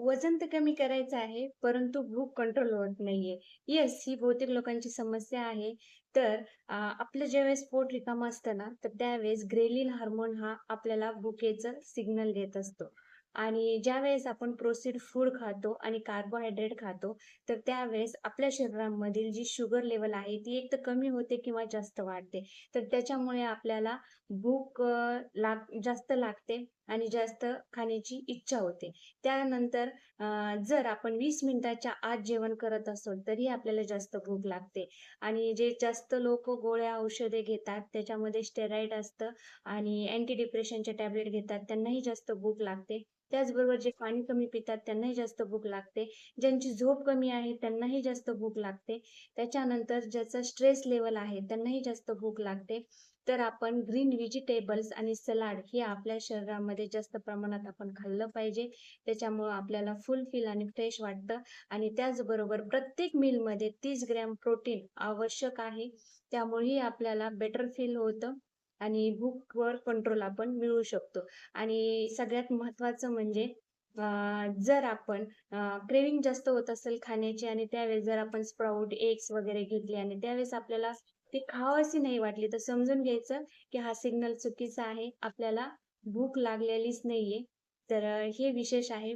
वजन तर कमी करायचं आहे, परंतु भूक कंट्रोल होत नाहीये. येस, ही बहुतेक लोकांची समस्या आहे. तर आपलं ज्यावेळेस पोट रिकामं असतं ना, तर त्यावेळेस ग्रेलिन हार्मोन हा आपल्याला भुकेचं सिग्नल देत असतो. आणि ज्यावेळेस आपण प्रोसेस्ड फूड खातो आणि कार्बोहायड्रेट खातो, तर त्यावेळेस आपल्या शरीरामधील जी शुगर लेवल आहे, ती एक तर कमी होते किंवा जास्त वाढते. तर त्याच्यामुळे आपल्याला भूक लाग जास्त लागते आणि जास्त खाण्याची इच्छा होते. त्यानंतर जर आपण वीस मिनिटाच्या आत जेवण करत असो तरी आपल्याला जास्त भूक लागते. आणि जे जास्त लोक गोळ्या, औषधे घेतात, त्याच्यामध्ये स्टेरॉइड असतं आणि अँटी डिप्रेशनच्या टॅबलेट घेतात, त्यांनाही जास्त भूक लागते. त्याचबरोबर जे पाणी कमी पितात, त्यांनाही जास्त भूक लागते. ज्यांची झोप कमी आहे, त्यांनाही जास्त भूक लागते. त्याच्यानंतर ज्याचा स्ट्रेस लेवल आहे, त्यांनाही जास्त भूक लागते. तर आपण ग्रीन व्हेजिटेबल्स आणि सलाड हे आपल्या शरीरामध्ये जास्त प्रमाणात आपण खाल्लं पाहिजे. त्याच्यामुळं आपल्याला फुलफिल आणि फ्रेश वाटतं आणि त्याचबरोबर प्रत्येक मिलमध्ये तीस ग्रॅम प्रोटीन आवश्यक आहे. त्यामुळेही आपल्याला बेटर फील होतं आणि भूकवर कंट्रोल आपण मिळवू शकतो. आणि सगळ्यात महत्वाचं म्हणजे जर आपण क्रेविंग जास्त होत असेल खाण्याची आणि त्यावेळेस जर आपण स्प्राऊट एग्स वगैरे घेतले आणि त्यावेळेस आपल्याला ते खावंशी नाही वाटली, तर समजून घ्यायचं की हा सिग्नल चुकीचा आहे. आपल्याला भूक लागलेलीच नाहीये. तर हे विशेष आहे.